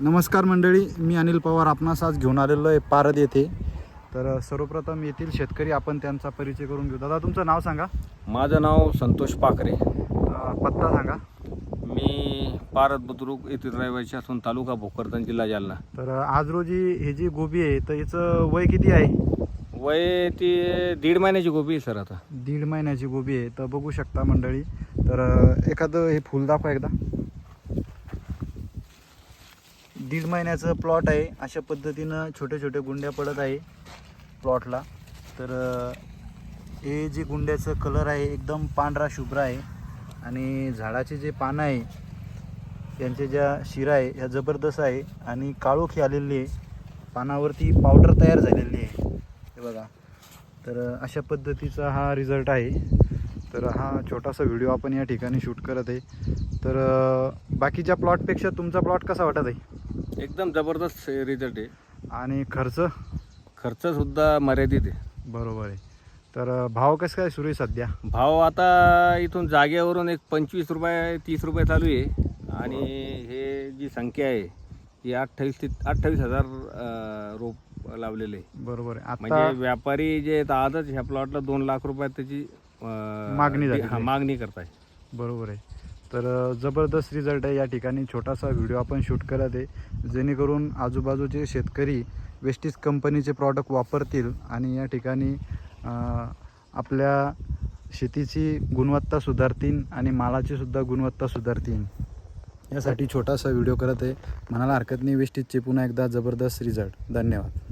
नमस्कार मंडळी मी अनिल पवार आपणास आज घेऊन आलेलो आहे पारद येथे. तर सर्वप्रथम येथील शेतकरी आपण त्यांचा परिचय करून घेऊ. दादा तुमचं नाव सांगा. माझं नाव संतोष पाखरे अ, पत्ता सांगा. मी पारद बुद्रुक येथील रहिवासी असून तालुका भोकरदन जिल्हा जालना. तर आज रोजी हे जी गोबी आहे तर याचं वय किती आहे? वय ती दीड महिन्याची गोबी आहे सर आता. दीड महिन्याची गोबी आहे. तर बघू शकता मंडळी. तर एखादं हे फुल दाखवा एकदा. दीड महिन्याचं प्लॉट आहे. अशा पद्धतीनं छोट्या छोट्या गुंड्या पडत आहे प्लॉटला तर हे जे गुंड्याचं कलर आहे एकदम पांढरा शुभ्र आहे. आणि झाडाचे जे पानं आहे त्यांच्या ज्या शिरा आहे ह्या जबरदस्त आहे. आणि काळोखी आलेली आहे. पानावरती पावडर तयार झालेली आहे. हे बघा. तर अशा पद्धतीचा हा रिझल्ट आहे. तर हा छोटासा व्हिडिओ आपण या ठिकाणी शूट करत आहे. तर बाकीच्या प्लॉटपेक्षा तुमचा प्लॉट कसा वाटत आहे? एकदम जबरदस्त रिझल्ट आहे. आणि खर्च? खर्चसुद्धा मर्यादित आहे. बरोबर आहे. तर भाव कसं काय सुरू आहे सध्या? भाव आता इथून जागेवरून एक पंचवीस रुपये तीस रुपये चालू आहे. आणि हे जी संख्या आहे ही अठ्ठावीस ते अठ्ठावीस हजार अं, रोप लावलेले आहे. बरोबर आहे. म्हणजे आता व्यापारी जे आहेत आजच ह्या प्लॉटला दोन लाख रुपयात त्याची अं, मागणी झालेली हा, आहे. मागणी करताय. बरोबर आहे. तर जबरदस्त रिझल्ट आहे. या ठिकाणी छोटासा व्हिडिओ आपण शूट करत आहे. जेणेकरून आजूबाजूचे शेतकरी वेस्टीज कंपनीचे प्रॉडक्ट वापरतील आणि या ठिकाणी आपल्या शेतीची गुणवत्ता सुधारतील आणि मालाची सुद्धा गुणवत्ता सुधारतील. यासाठी छोटासा व्हिडिओ करत आहे. म्हणाला हरकत नाही. वेस्टीजचे पुन्हा एकदा जबरदस्त रिझल्ट धन्यवाद.